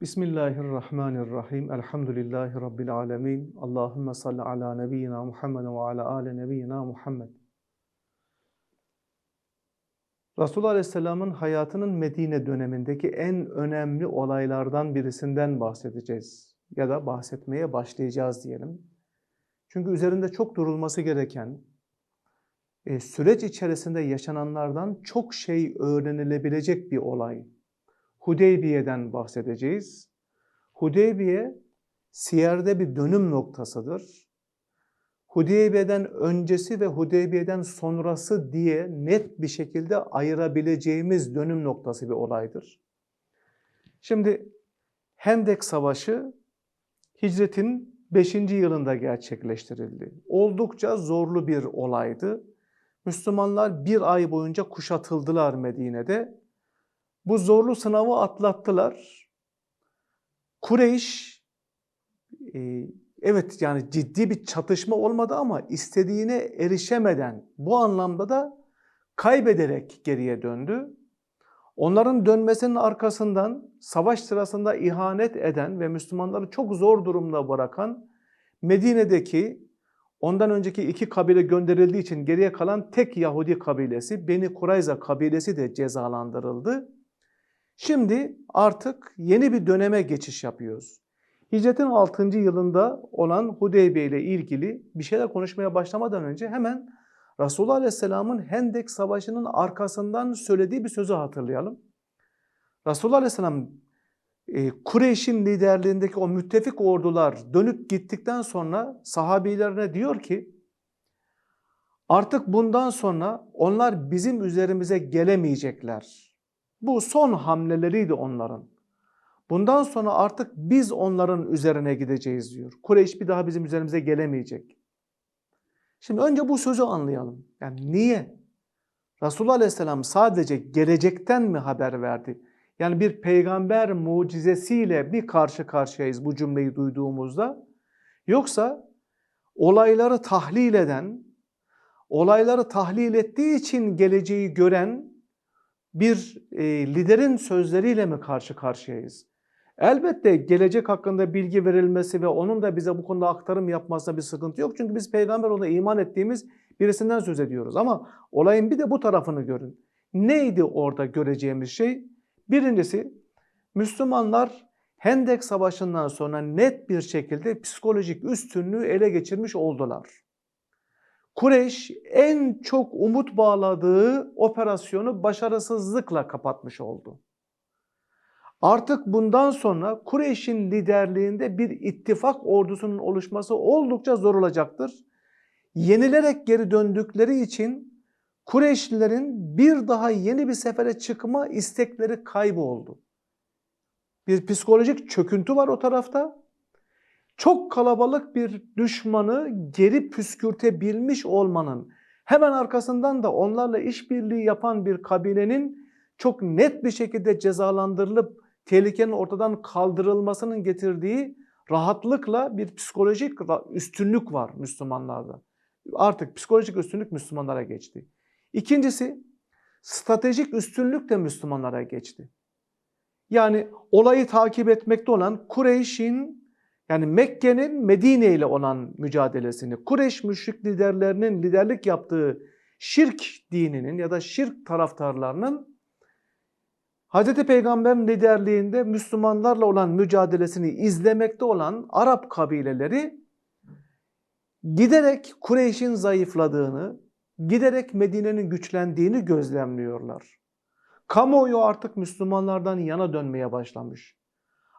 Bismillahirrahmanirrahim. Elhamdülillahi Rabbil alemin. Allahümme salli ala nebiyyina Muhammed ve ala ale nebiyyina Muhammed. Resulullah Aleyhisselam'ın hayatının Medine dönemindeki en önemli olaylardan birisinden bahsedeceğiz. Ya da bahsetmeye başlayacağız diyelim. Çünkü üzerinde çok durulması gereken, e, süreç içerisinde yaşananlardan çok şey öğrenilebilecek bir olay. Hudeybiye'den bahsedeceğiz. Hudeybiye siyerde bir dönüm noktasıdır. Hudeybiye'den öncesi ve Hudeybiye'den sonrası diye net bir şekilde ayırabileceğimiz dönüm noktası bir olaydır. Şimdi Hendek Savaşı hicretin 5. yılında gerçekleştirildi. Oldukça zorlu bir olaydı. Müslümanlar bir ay boyunca kuşatıldılar Medine'de bu zorlu sınavı atlattılar. Kureyş e, evet yani ciddi bir çatışma olmadı ama istediğine erişemeden bu anlamda da kaybederek geriye döndü. Onların dönmesinin arkasından savaş sırasında ihanet eden ve Müslümanları çok zor durumda bırakan Medine'deki ondan önceki iki kabile gönderildiği için geriye kalan tek Yahudi kabilesi Beni Kurayza kabilesi de cezalandırıldı. Şimdi artık yeni bir döneme geçiş yapıyoruz. Hicretin 6. yılında olan Hudeybiye ile ilgili bir şeyler konuşmaya başlamadan önce hemen Resulullah Aleyhisselam'ın Hendek Savaşı'nın arkasından söylediği bir sözü hatırlayalım. Resulullah Aleyhisselam e, Kureyş'in liderliğindeki o müttefik ordular dönüp gittikten sonra sahabilerine diyor ki artık bundan sonra onlar bizim üzerimize gelemeyecekler. Bu son hamleleriydi onların. Bundan sonra artık biz onların üzerine gideceğiz diyor. Kureyş bir daha bizim üzerimize gelemeyecek. Şimdi önce bu sözü anlayalım. Yani niye? Resulullah Aleyhisselam sadece gelecekten mi haber verdi? Yani bir peygamber mucizesiyle bir karşı karşıyayız bu cümleyi duyduğumuzda. Yoksa olayları tahlil eden, olayları tahlil ettiği için geleceği gören bir e, liderin sözleriyle mi karşı karşıyayız? Elbette gelecek hakkında bilgi verilmesi ve onun da bize bu konuda aktarım yapmasına bir sıkıntı yok. Çünkü biz peygamber ona iman ettiğimiz birisinden söz ediyoruz. Ama olayın bir de bu tarafını görün. Neydi orada göreceğimiz şey? Birincisi Müslümanlar Hendek Savaşı'ndan sonra net bir şekilde psikolojik üstünlüğü ele geçirmiş oldular. Kureyş en çok umut bağladığı operasyonu başarısızlıkla kapatmış oldu. Artık bundan sonra Kureyş'in liderliğinde bir ittifak ordusunun oluşması oldukça zor olacaktır. Yenilerek geri döndükleri için Kureyşlilerin bir daha yeni bir sefere çıkma istekleri kayboldu. Bir psikolojik çöküntü var o tarafta çok kalabalık bir düşmanı geri püskürtebilmiş olmanın hemen arkasından da onlarla işbirliği yapan bir kabilenin çok net bir şekilde cezalandırılıp tehlikenin ortadan kaldırılmasının getirdiği rahatlıkla bir psikolojik üstünlük var Müslümanlarda. Artık psikolojik üstünlük Müslümanlara geçti. İkincisi stratejik üstünlük de Müslümanlara geçti. Yani olayı takip etmekte olan Kureyş'in yani Mekke'nin Medine ile olan mücadelesini, Kureyş müşrik liderlerinin liderlik yaptığı şirk dininin ya da şirk taraftarlarının Hz. Peygamber'in liderliğinde Müslümanlarla olan mücadelesini izlemekte olan Arap kabileleri giderek Kureyş'in zayıfladığını, giderek Medine'nin güçlendiğini gözlemliyorlar. Kamuoyu artık Müslümanlardan yana dönmeye başlamış.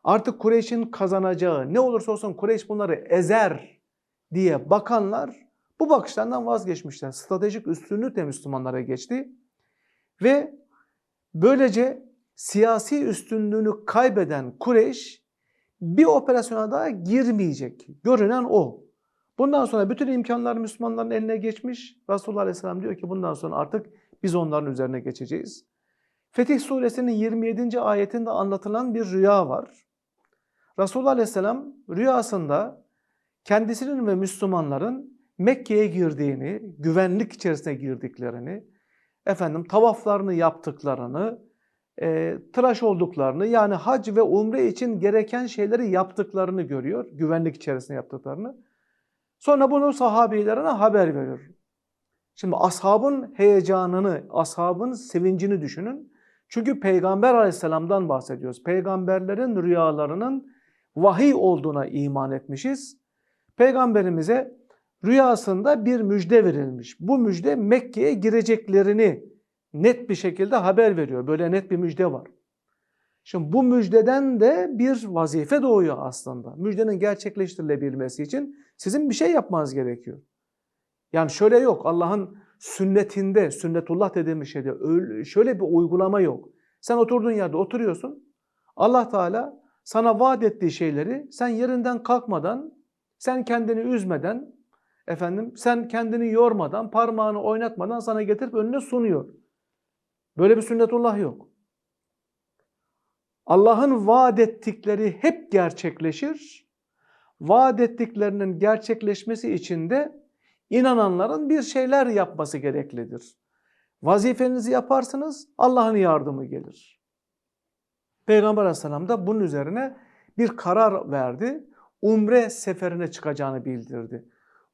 Artık Kureyş'in kazanacağı ne olursa olsun Kureyş bunları ezer diye bakanlar bu bakışlardan vazgeçmişler. Stratejik üstünlük de Müslümanlara geçti. Ve böylece siyasi üstünlüğünü kaybeden Kureyş bir operasyona daha girmeyecek. Görünen o. Bundan sonra bütün imkanlar Müslümanların eline geçmiş. Resulullah Aleyhisselam diyor ki bundan sonra artık biz onların üzerine geçeceğiz. Fetih Suresinin 27. ayetinde anlatılan bir rüya var. Resulullah Aleyhisselam rüyasında kendisinin ve Müslümanların Mekke'ye girdiğini, güvenlik içerisine girdiklerini, efendim tavaflarını yaptıklarını, e, tıraş olduklarını yani hac ve umre için gereken şeyleri yaptıklarını görüyor. Güvenlik içerisinde yaptıklarını. Sonra bunu sahabilerine haber veriyor. Şimdi ashabın heyecanını, ashabın sevincini düşünün. Çünkü Peygamber aleyhisselamdan bahsediyoruz. Peygamberlerin rüyalarının vahiy olduğuna iman etmişiz. Peygamberimize rüyasında bir müjde verilmiş. Bu müjde Mekke'ye gireceklerini net bir şekilde haber veriyor. Böyle net bir müjde var. Şimdi bu müjdeden de bir vazife doğuyor aslında. Müjdenin gerçekleştirilebilmesi için sizin bir şey yapmanız gerekiyor. Yani şöyle yok. Allah'ın sünnetinde, sünnetullah dediğimiz şeyde öyle, şöyle bir uygulama yok. Sen oturduğun yerde oturuyorsun. Allah Teala sana vaat ettiği şeyleri sen yerinden kalkmadan, sen kendini üzmeden, efendim sen kendini yormadan, parmağını oynatmadan sana getirip önüne sunuyor. Böyle bir sünnetullah yok. Allah'ın vaat ettikleri hep gerçekleşir. Vaat ettiklerinin gerçekleşmesi için de inananların bir şeyler yapması gereklidir. Vazifenizi yaparsınız, Allah'ın yardımı gelir. Peygamber Aleyhisselam da bunun üzerine bir karar verdi. Umre seferine çıkacağını bildirdi.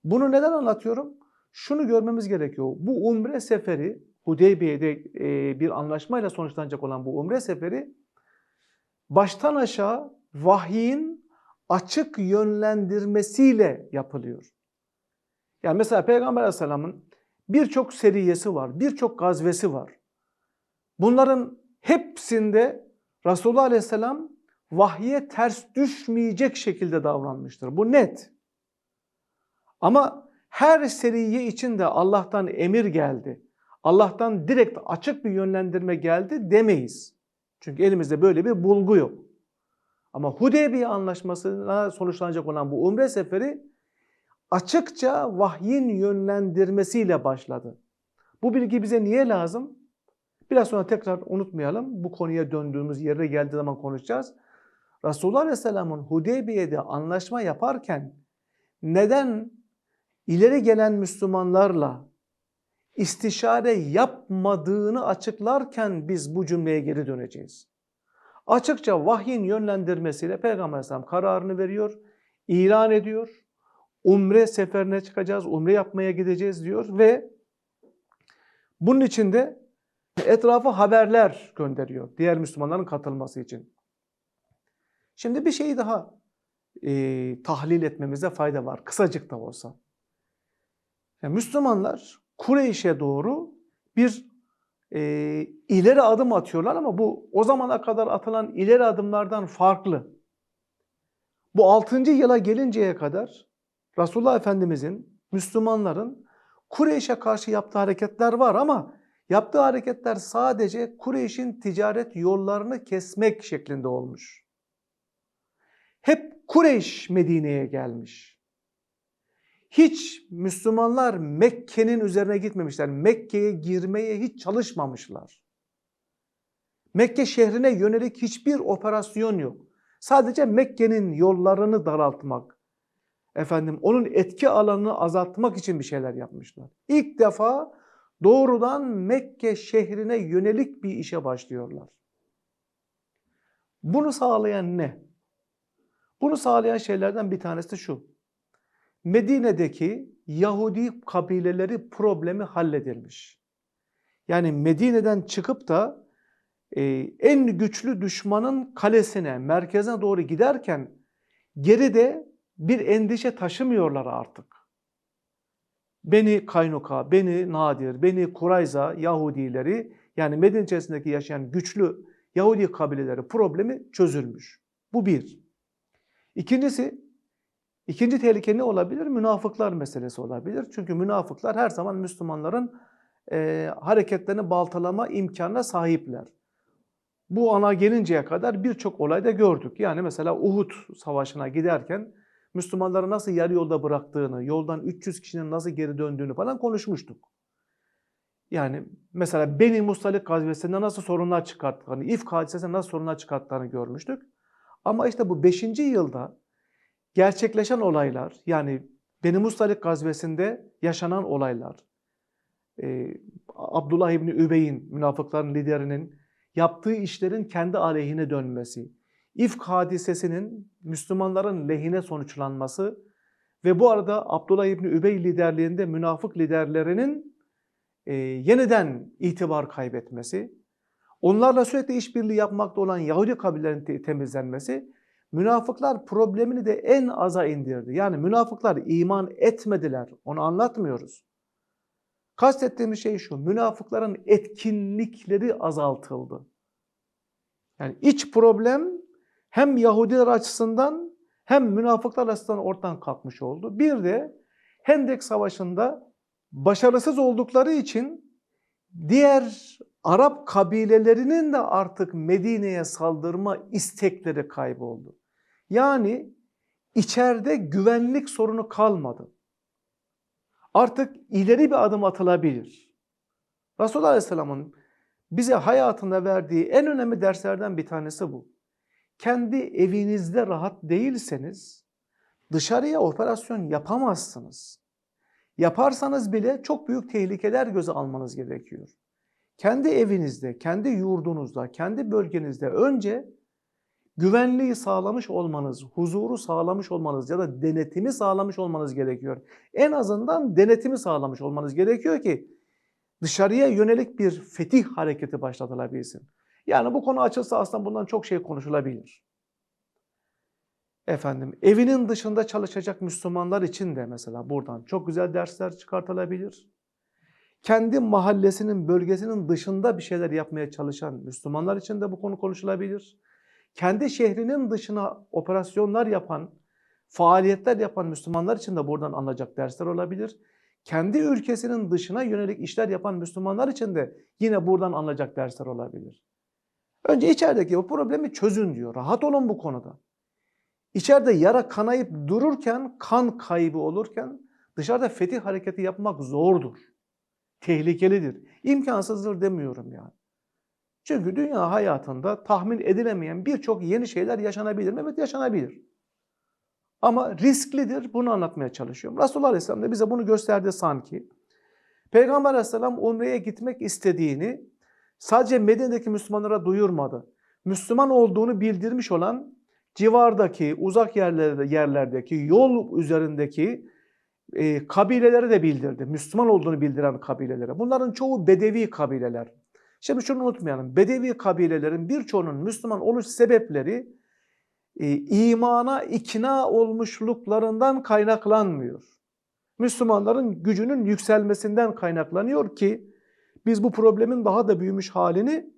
Bunu neden anlatıyorum? Şunu görmemiz gerekiyor. Bu umre seferi, Hudeybiye'de e, bir anlaşmayla sonuçlanacak olan bu umre seferi baştan aşağı vahyin açık yönlendirmesiyle yapılıyor. Yani mesela Peygamber Aleyhisselam'ın birçok seriyesi var, birçok gazvesi var. Bunların hepsinde Resulullah Aleyhisselam vahye ters düşmeyecek şekilde davranmıştır. Bu net. Ama her seriye için de Allah'tan emir geldi. Allah'tan direkt açık bir yönlendirme geldi demeyiz. Çünkü elimizde böyle bir bulgu yok. Ama Hudeybiye anlaşmasına sonuçlanacak olan bu umre seferi açıkça vahyin yönlendirmesiyle başladı. Bu bilgi bize niye lazım? Biraz sonra tekrar unutmayalım. Bu konuya döndüğümüz yere geldiği zaman konuşacağız. Resulullah Aleyhisselam'ın Hudeybiye'de anlaşma yaparken neden ileri gelen Müslümanlarla istişare yapmadığını açıklarken biz bu cümleye geri döneceğiz. Açıkça vahyin yönlendirmesiyle Peygamber Aleyhisselam kararını veriyor, ilan ediyor. Umre seferine çıkacağız, umre yapmaya gideceğiz diyor ve bunun için de etrafa haberler gönderiyor diğer Müslümanların katılması için. Şimdi bir şeyi daha e, tahlil etmemize fayda var. Kısacık da olsa. Yani Müslümanlar Kureyş'e doğru bir e, ileri adım atıyorlar ama bu o zamana kadar atılan ileri adımlardan farklı. Bu 6. yıla gelinceye kadar Resulullah Efendimizin, Müslümanların Kureyş'e karşı yaptığı hareketler var ama yaptığı hareketler sadece Kureyş'in ticaret yollarını kesmek şeklinde olmuş. Hep Kureyş Medine'ye gelmiş. Hiç Müslümanlar Mekke'nin üzerine gitmemişler. Mekke'ye girmeye hiç çalışmamışlar. Mekke şehrine yönelik hiçbir operasyon yok. Sadece Mekke'nin yollarını daraltmak, efendim onun etki alanını azaltmak için bir şeyler yapmışlar. İlk defa doğrudan Mekke şehrine yönelik bir işe başlıyorlar. Bunu sağlayan ne? Bunu sağlayan şeylerden bir tanesi de şu. Medine'deki Yahudi kabileleri problemi halledilmiş. Yani Medine'den çıkıp da e, en güçlü düşmanın kalesine, merkezine doğru giderken geride bir endişe taşımıyorlar artık. Beni Kaynuka, Beni Nadir, Beni Kurayza Yahudileri yani Medine içerisindeki yaşayan güçlü Yahudi kabileleri problemi çözülmüş. Bu bir. İkincisi, ikinci tehlike ne olabilir? Münafıklar meselesi olabilir. Çünkü münafıklar her zaman Müslümanların e, hareketlerini baltalama imkanına sahipler. Bu ana gelinceye kadar birçok olayda gördük. Yani mesela Uhud Savaşı'na giderken Müslümanları nasıl yarı yolda bıraktığını, yoldan 300 kişinin nasıl geri döndüğünü falan konuşmuştuk. Yani mesela Beni Mustalik gazvesinde nasıl sorunlar çıkarttıklarını, İfk hadisesinde nasıl sorunlar çıkarttıklarını görmüştük. Ama işte bu 5. yılda gerçekleşen olaylar, yani Beni Mustalik gazvesinde yaşanan olaylar, e, Abdullah İbni Übey'in, münafıkların liderinin yaptığı işlerin kendi aleyhine dönmesi, İfk hadisesinin Müslümanların lehine sonuçlanması ve bu arada Abdullah İbni Übey liderliğinde münafık liderlerinin e, yeniden itibar kaybetmesi, onlarla sürekli işbirliği yapmakta olan Yahudi kabilelerinin te- temizlenmesi, münafıklar problemini de en aza indirdi. Yani münafıklar iman etmediler, onu anlatmıyoruz. Kastettiğimiz şey şu, münafıkların etkinlikleri azaltıldı. Yani iç problem hem Yahudiler açısından hem münafıklar açısından ortadan kalkmış oldu. Bir de Hendek Savaşı'nda başarısız oldukları için diğer Arap kabilelerinin de artık Medine'ye saldırma istekleri kayboldu. Yani içeride güvenlik sorunu kalmadı. Artık ileri bir adım atılabilir. Resulullah Aleyhisselam'ın bize hayatında verdiği en önemli derslerden bir tanesi bu. Kendi evinizde rahat değilseniz dışarıya operasyon yapamazsınız. Yaparsanız bile çok büyük tehlikeler göze almanız gerekiyor. Kendi evinizde, kendi yurdunuzda, kendi bölgenizde önce güvenliği sağlamış olmanız, huzuru sağlamış olmanız ya da denetimi sağlamış olmanız gerekiyor. En azından denetimi sağlamış olmanız gerekiyor ki dışarıya yönelik bir fetih hareketi başlatılabilsin. Yani bu konu açılsa aslında bundan çok şey konuşulabilir. Efendim, evinin dışında çalışacak Müslümanlar için de mesela buradan çok güzel dersler çıkartılabilir. Kendi mahallesinin, bölgesinin dışında bir şeyler yapmaya çalışan Müslümanlar için de bu konu konuşulabilir. Kendi şehrinin dışına operasyonlar yapan, faaliyetler yapan Müslümanlar için de buradan alınacak dersler olabilir. Kendi ülkesinin dışına yönelik işler yapan Müslümanlar için de yine buradan alınacak dersler olabilir. Önce içerideki bu problemi çözün diyor. Rahat olun bu konuda. İçeride yara kanayıp dururken, kan kaybı olurken dışarıda fetih hareketi yapmak zordur. Tehlikelidir. İmkansızdır demiyorum yani. Çünkü dünya hayatında tahmin edilemeyen birçok yeni şeyler yaşanabilir? Evet yaşanabilir. Ama risklidir. Bunu anlatmaya çalışıyorum. Resulullah Aleyhisselam da bize bunu gösterdi sanki. Peygamber Aleyhisselam Umre'ye gitmek istediğini sadece Medine'deki Müslümanlara duyurmadı. Müslüman olduğunu bildirmiş olan civardaki, uzak yerlerde, yerlerdeki, yol üzerindeki e, kabileleri de bildirdi. Müslüman olduğunu bildiren kabilelere. Bunların çoğu Bedevi kabileler. Şimdi şunu unutmayalım. Bedevi kabilelerin birçoğunun Müslüman oluş sebepleri e, imana ikna olmuşluklarından kaynaklanmıyor. Müslümanların gücünün yükselmesinden kaynaklanıyor ki biz bu problemin daha da büyümüş halini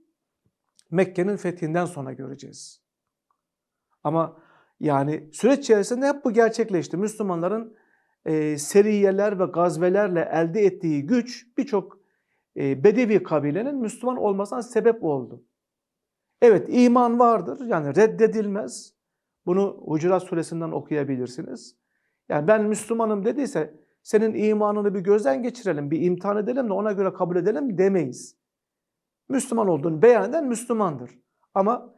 Mekke'nin fethinden sonra göreceğiz. Ama yani süreç içerisinde hep bu gerçekleşti. Müslümanların e, seriyeler ve gazvelerle elde ettiği güç birçok e, Bedevi kabilenin Müslüman olmasına sebep oldu. Evet iman vardır yani reddedilmez. Bunu Hucurat suresinden okuyabilirsiniz. Yani ben Müslümanım dediyse senin imanını bir gözden geçirelim, bir imtihan edelim de ona göre kabul edelim demeyiz. Müslüman olduğunu beyan eden Müslümandır. Ama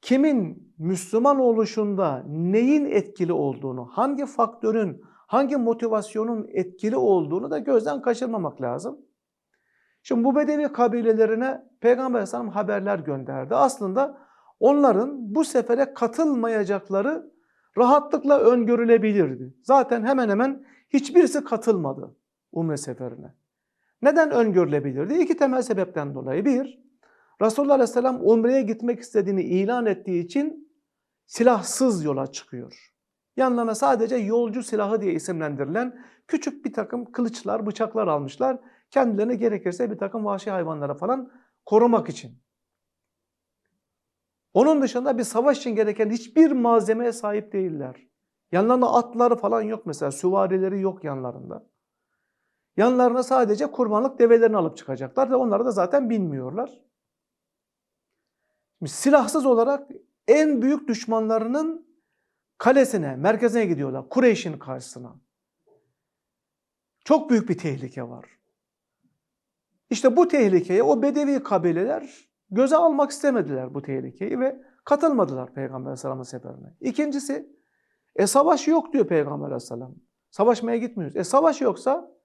kimin Müslüman oluşunda neyin etkili olduğunu, hangi faktörün, hangi motivasyonun etkili olduğunu da gözden kaçırmamak lazım. Şimdi bu Bedevi kabilelerine Peygamber Aleyhisselam haberler gönderdi. Aslında onların bu sefere katılmayacakları rahatlıkla öngörülebilirdi. Zaten hemen hemen hiçbirisi katılmadı Umre seferine. Neden öngörülebilirdi? İki temel sebepten dolayı. Bir, Resulullah Aleyhisselam Umre'ye gitmek istediğini ilan ettiği için silahsız yola çıkıyor. Yanlarına sadece yolcu silahı diye isimlendirilen küçük bir takım kılıçlar, bıçaklar almışlar. Kendilerini gerekirse bir takım vahşi hayvanlara falan korumak için. Onun dışında bir savaş için gereken hiçbir malzemeye sahip değiller. Yanlarında atları falan yok mesela, süvarileri yok yanlarında. Yanlarına sadece kurbanlık develerini alıp çıkacaklar ve onları da zaten bilmiyorlar. Şimdi silahsız olarak en büyük düşmanlarının kalesine, merkezine gidiyorlar. Kureyş'in karşısına. Çok büyük bir tehlike var. İşte bu tehlikeye o Bedevi kabileler göze almak istemediler bu tehlikeyi ve katılmadılar Peygamber Aleyhisselam'ın seferine. İkincisi, e savaş yok diyor Peygamber Aleyhisselam. Savaşmaya gitmiyoruz. E savaş yoksa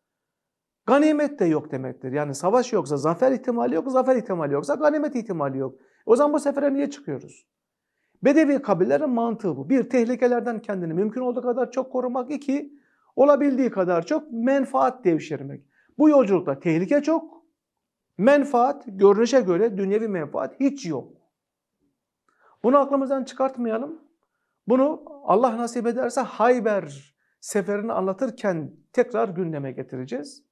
Ganimet de yok demektir. Yani savaş yoksa zafer ihtimali yok, zafer ihtimali yoksa ganimet ihtimali yok. O zaman bu sefere niye çıkıyoruz? Bedevi kabillerin mantığı bu. Bir, tehlikelerden kendini mümkün olduğu kadar çok korumak. İki, olabildiği kadar çok menfaat devşirmek. Bu yolculukta tehlike çok, menfaat, görünüşe göre dünyevi menfaat hiç yok. Bunu aklımızdan çıkartmayalım. Bunu Allah nasip ederse Hayber seferini anlatırken tekrar gündeme getireceğiz.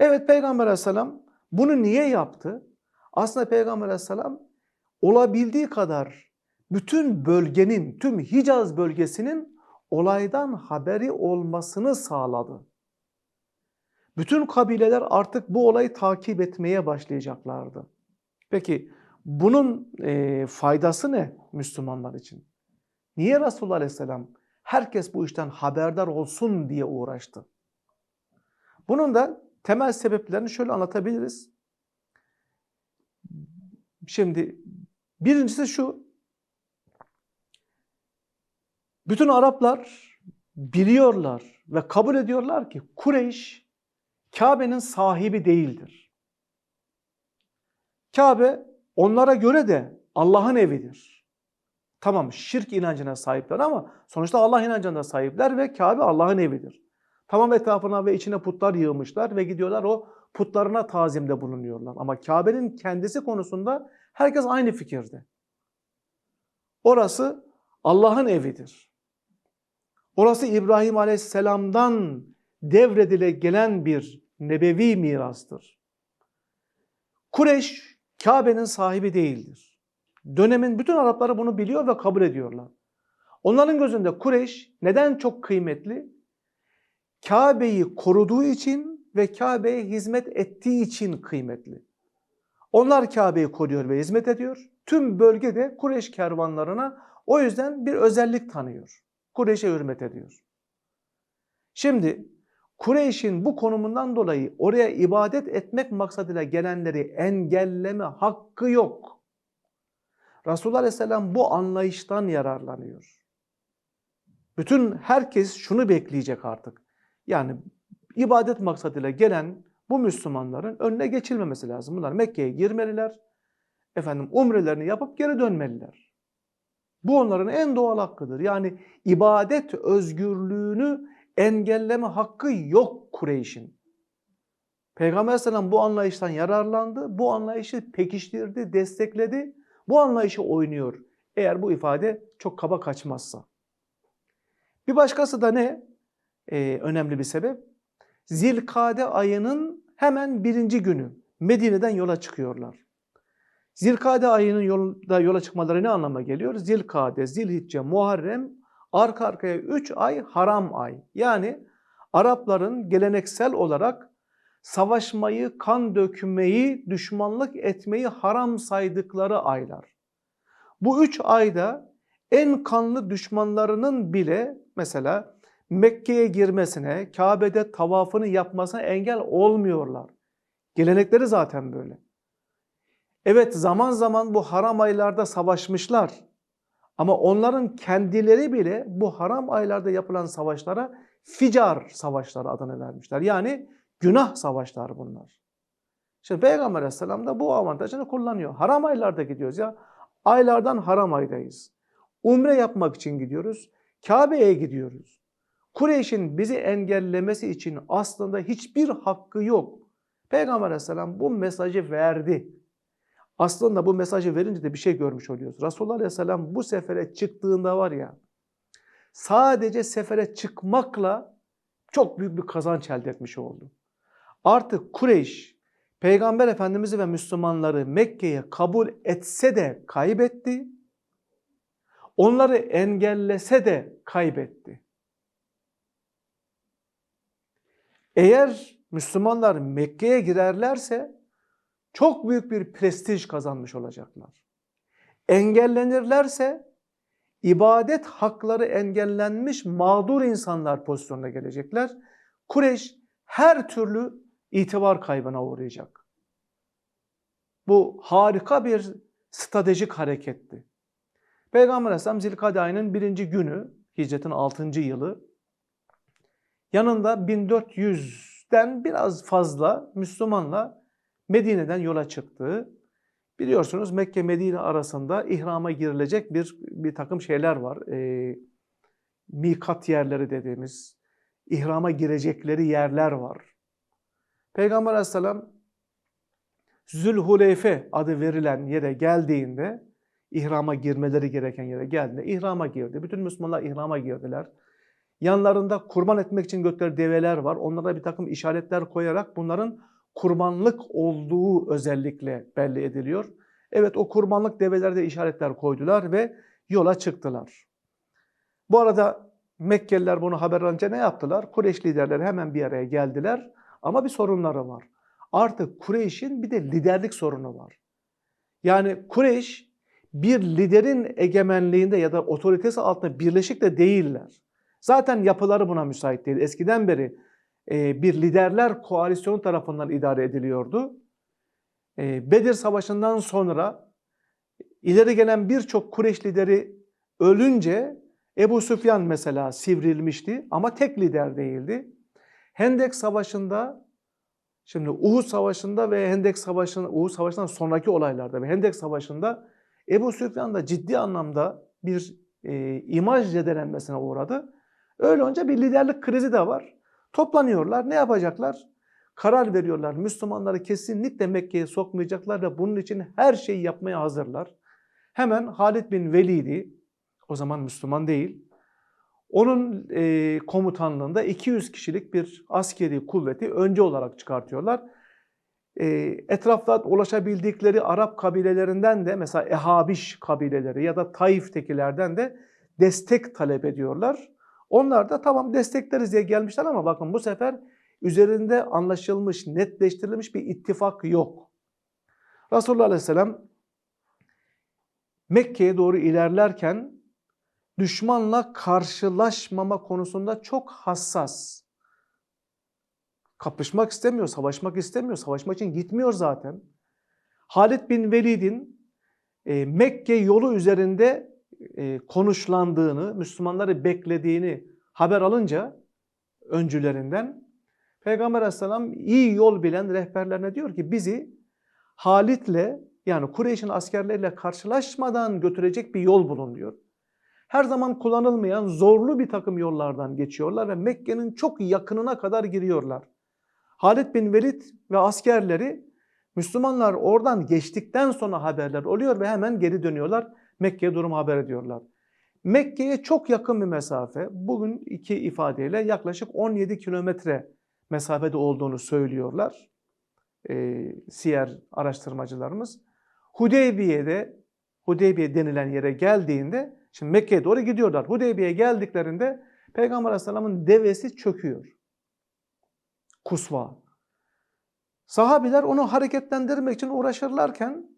Evet Peygamber Aleyhisselam bunu niye yaptı? Aslında Peygamber Aleyhisselam olabildiği kadar bütün bölgenin, tüm Hicaz bölgesinin olaydan haberi olmasını sağladı. Bütün kabileler artık bu olayı takip etmeye başlayacaklardı. Peki bunun e, faydası ne Müslümanlar için? Niye Resulullah Aleyhisselam herkes bu işten haberdar olsun diye uğraştı? Bunun da temel sebeplerini şöyle anlatabiliriz. Şimdi birincisi şu. Bütün Araplar biliyorlar ve kabul ediyorlar ki Kureyş Kabe'nin sahibi değildir. Kabe onlara göre de Allah'ın evidir. Tamam şirk inancına sahipler ama sonuçta Allah inancına sahipler ve Kabe Allah'ın evidir. Tamam etrafına ve içine putlar yığmışlar ve gidiyorlar o putlarına tazimde bulunuyorlar. Ama Kabe'nin kendisi konusunda herkes aynı fikirde. Orası Allah'ın evidir. Orası İbrahim Aleyhisselam'dan devredile gelen bir nebevi mirastır. Kureyş Kabe'nin sahibi değildir. Dönemin bütün Arapları bunu biliyor ve kabul ediyorlar. Onların gözünde Kureyş neden çok kıymetli? Kabe'yi koruduğu için ve Kabe'ye hizmet ettiği için kıymetli. Onlar Kabe'yi koruyor ve hizmet ediyor. Tüm bölgede Kureyş kervanlarına o yüzden bir özellik tanıyor. Kureyş'e hürmet ediyor. Şimdi Kureyş'in bu konumundan dolayı oraya ibadet etmek maksadıyla gelenleri engelleme hakkı yok. Resulullah Aleyhisselam bu anlayıştan yararlanıyor. Bütün herkes şunu bekleyecek artık. Yani ibadet maksadıyla gelen bu Müslümanların önüne geçilmemesi lazım. Bunlar Mekke'ye girmeliler. Efendim umrelerini yapıp geri dönmeliler. Bu onların en doğal hakkıdır. Yani ibadet özgürlüğünü engelleme hakkı yok Kureyş'in. Peygamber Aleyhisselam bu anlayıştan yararlandı. Bu anlayışı pekiştirdi, destekledi. Bu anlayışı oynuyor. Eğer bu ifade çok kaba kaçmazsa. Bir başkası da ne? Ee, önemli bir sebep. Zilkade ayının hemen birinci günü Medine'den yola çıkıyorlar. Zilkade ayının yolda yola çıkmaları ne anlama geliyor? Zilkade, Zilhicce, Muharrem arka arkaya 3 ay haram ay. Yani Arapların geleneksel olarak savaşmayı, kan dökmeyi, düşmanlık etmeyi haram saydıkları aylar. Bu üç ayda en kanlı düşmanlarının bile mesela Mekke'ye girmesine, Kabe'de tavafını yapmasına engel olmuyorlar. Gelenekleri zaten böyle. Evet zaman zaman bu haram aylarda savaşmışlar. Ama onların kendileri bile bu haram aylarda yapılan savaşlara ficar savaşları adını vermişler. Yani günah savaşları bunlar. Şimdi Peygamber Aleyhisselam da bu avantajını kullanıyor. Haram aylarda gidiyoruz ya. Aylardan haram aydayız. Umre yapmak için gidiyoruz. Kabe'ye gidiyoruz. Kureyş'in bizi engellemesi için aslında hiçbir hakkı yok. Peygamber Aleyhisselam bu mesajı verdi. Aslında bu mesajı verince de bir şey görmüş oluyoruz. Resulullah Aleyhisselam bu sefere çıktığında var ya, sadece sefere çıkmakla çok büyük bir kazanç elde etmiş oldu. Artık Kureyş, Peygamber Efendimiz'i ve Müslümanları Mekke'ye kabul etse de kaybetti, onları engellese de kaybetti. Eğer Müslümanlar Mekke'ye girerlerse çok büyük bir prestij kazanmış olacaklar. Engellenirlerse ibadet hakları engellenmiş mağdur insanlar pozisyonuna gelecekler. Kureyş her türlü itibar kaybına uğrayacak. Bu harika bir stratejik hareketti. Peygamber Aleyhisselam Zilkade ayının birinci günü, hicretin 6. yılı, yanında 1400 50'den biraz fazla Müslümanla Medine'den yola çıktı. Biliyorsunuz Mekke Medine arasında ihrama girilecek bir bir takım şeyler var. Ee, mikat yerleri dediğimiz ihrama girecekleri yerler var. Peygamber Aleyhisselam Zülhuleyfe adı verilen yere geldiğinde ihrama girmeleri gereken yere geldiğinde ihrama girdi. Bütün Müslümanlar ihrama girdiler. Yanlarında kurban etmek için götürdüğü develer var. Onlara bir takım işaretler koyarak bunların kurbanlık olduğu özellikle belli ediliyor. Evet o kurbanlık develerde işaretler koydular ve yola çıktılar. Bu arada Mekkeliler bunu haber alınca ne yaptılar? Kureyş liderleri hemen bir araya geldiler ama bir sorunları var. Artık Kureyş'in bir de liderlik sorunu var. Yani Kureyş bir liderin egemenliğinde ya da otoritesi altında birleşik de değiller. Zaten yapıları buna müsait değil. Eskiden beri e, bir liderler koalisyonu tarafından idare ediliyordu. E, Bedir Savaşı'ndan sonra ileri gelen birçok Kureyş lideri ölünce Ebu Süfyan mesela sivrilmişti ama tek lider değildi. Hendek Savaşı'nda şimdi Uhud Savaşı'nda ve Hendek Savaşı'nda Uhud Savaşı'ndan sonraki olaylarda ve Hendek Savaşı'nda Ebu Süfyan da ciddi anlamda bir e, imaj zedelenmesine uğradı. Öyle olunca bir liderlik krizi de var. Toplanıyorlar. Ne yapacaklar? Karar veriyorlar. Müslümanları kesinlikle Mekke'ye sokmayacaklar ve bunun için her şeyi yapmaya hazırlar. Hemen Halid bin Velid'i, o zaman Müslüman değil, onun e, komutanlığında 200 kişilik bir askeri kuvveti önce olarak çıkartıyorlar. E, etrafta ulaşabildikleri Arap kabilelerinden de mesela Ehabiş kabileleri ya da Taif'tekilerden de destek talep ediyorlar. Onlar da tamam destekleriz diye gelmişler ama bakın bu sefer üzerinde anlaşılmış, netleştirilmiş bir ittifak yok. Resulullah Aleyhisselam Mekke'ye doğru ilerlerken düşmanla karşılaşmama konusunda çok hassas. Kapışmak istemiyor, savaşmak istemiyor. Savaşmak için gitmiyor zaten. Halid bin Velid'in e, Mekke yolu üzerinde e, konuşlandığını, Müslümanları beklediğini haber alınca öncülerinden Peygamber Aleyhisselam iyi yol bilen rehberlerine diyor ki bizi Halit'le yani Kureyş'in askerleriyle karşılaşmadan götürecek bir yol bulun diyor. Her zaman kullanılmayan zorlu bir takım yollardan geçiyorlar ve Mekke'nin çok yakınına kadar giriyorlar. Halid bin Velid ve askerleri Müslümanlar oradan geçtikten sonra haberler oluyor ve hemen geri dönüyorlar. Mekke'ye durum haber ediyorlar. Mekke'ye çok yakın bir mesafe. Bugün iki ifadeyle yaklaşık 17 kilometre mesafede olduğunu söylüyorlar. E, siyer araştırmacılarımız. Hudeybiye'de, Hudeybiye denilen yere geldiğinde, şimdi Mekke'ye doğru gidiyorlar. Hudeybiye'ye geldiklerinde Peygamber Aleyhisselam'ın devesi çöküyor. Kusva. Sahabiler onu hareketlendirmek için uğraşırlarken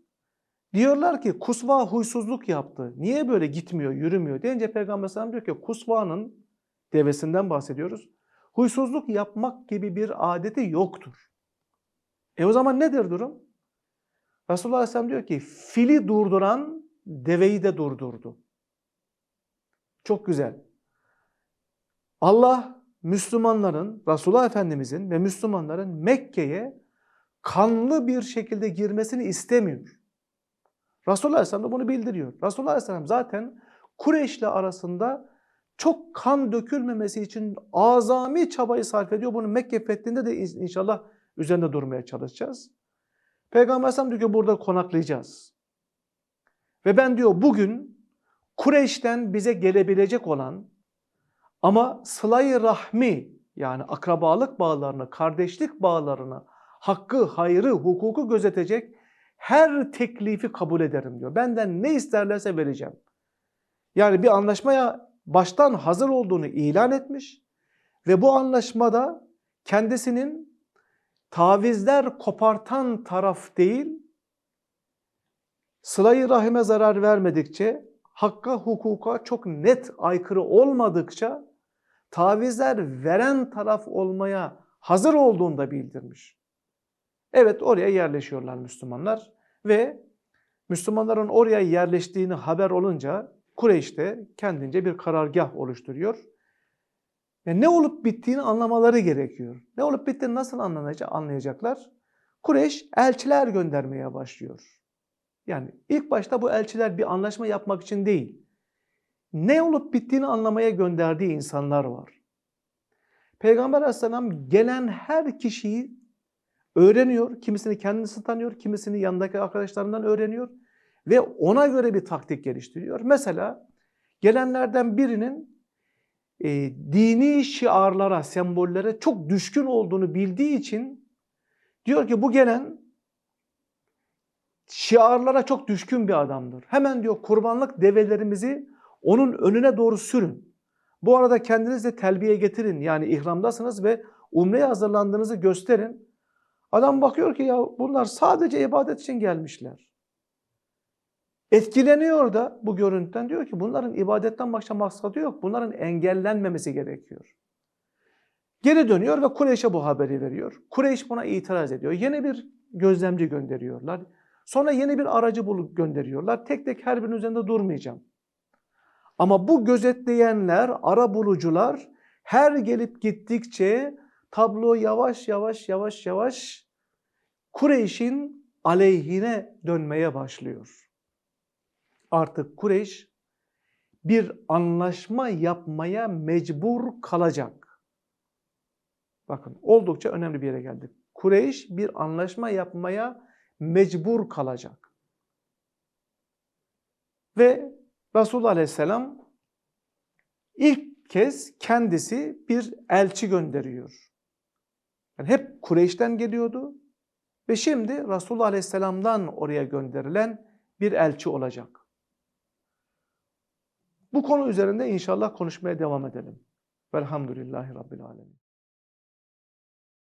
Diyorlar ki Kusva huysuzluk yaptı. Niye böyle gitmiyor, yürümüyor deyince Peygamber Aleyhisselam diyor ki Kusva'nın devesinden bahsediyoruz. Huysuzluk yapmak gibi bir adeti yoktur. E o zaman nedir durum? Resulullah Aleyhisselam diyor ki fili durduran deveyi de durdurdu. Çok güzel. Allah Müslümanların, Resulullah Efendimizin ve Müslümanların Mekke'ye kanlı bir şekilde girmesini istemiyor. Resulullah Aleyhisselam da bunu bildiriyor. Resulullah Aleyhisselam zaten Kureyş'le arasında çok kan dökülmemesi için azami çabayı sarf ediyor. Bunu Mekke fethinde de inşallah üzerinde durmaya çalışacağız. Peygamber Aleyhisselam diyor ki burada konaklayacağız. Ve ben diyor bugün Kureyş'ten bize gelebilecek olan ama sılayı rahmi yani akrabalık bağlarını, kardeşlik bağlarını, hakkı, hayrı, hukuku gözetecek her teklifi kabul ederim diyor. Benden ne isterlerse vereceğim. Yani bir anlaşmaya baştan hazır olduğunu ilan etmiş ve bu anlaşmada kendisinin tavizler kopartan taraf değil, sılayı rahime zarar vermedikçe, hakka hukuka çok net aykırı olmadıkça tavizler veren taraf olmaya hazır olduğunu da bildirmiş. Evet oraya yerleşiyorlar Müslümanlar ve Müslümanların oraya yerleştiğini haber olunca Kureyş de kendince bir karargah oluşturuyor. Yani ne olup bittiğini anlamaları gerekiyor. Ne olup bittiğini nasıl anlayacaklar? Kureyş elçiler göndermeye başlıyor. Yani ilk başta bu elçiler bir anlaşma yapmak için değil. Ne olup bittiğini anlamaya gönderdiği insanlar var. Peygamber Aleyhisselam gelen her kişiyi öğreniyor. Kimisini kendisi tanıyor, kimisini yanındaki arkadaşlarından öğreniyor ve ona göre bir taktik geliştiriyor. Mesela gelenlerden birinin e, dini şiarlara, sembollere çok düşkün olduğunu bildiği için diyor ki bu gelen şiarlara çok düşkün bir adamdır. Hemen diyor kurbanlık develerimizi onun önüne doğru sürün. Bu arada kendiniz de telbiye getirin. Yani ihramdasınız ve umreye hazırlandığınızı gösterin. Adam bakıyor ki ya bunlar sadece ibadet için gelmişler. Etkileniyor da bu görüntüden diyor ki bunların ibadetten başka maksadı yok. Bunların engellenmemesi gerekiyor. Geri dönüyor ve Kureyş'e bu haberi veriyor. Kureyş buna itiraz ediyor. Yeni bir gözlemci gönderiyorlar. Sonra yeni bir aracı bulup gönderiyorlar. Tek tek her birinin üzerinde durmayacağım. Ama bu gözetleyenler, ara bulucular her gelip gittikçe tablo yavaş yavaş yavaş yavaş Kureyş'in aleyhine dönmeye başlıyor. Artık Kureyş bir anlaşma yapmaya mecbur kalacak. Bakın oldukça önemli bir yere geldik. Kureyş bir anlaşma yapmaya mecbur kalacak. Ve Resulullah Aleyhisselam ilk kez kendisi bir elçi gönderiyor. Yani hep Kureyş'ten geliyordu ve şimdi Resulullah Aleyhisselam'dan oraya gönderilen bir elçi olacak. Bu konu üzerinde inşallah konuşmaya devam edelim. Velhamdülillahi Rabbil Alemin.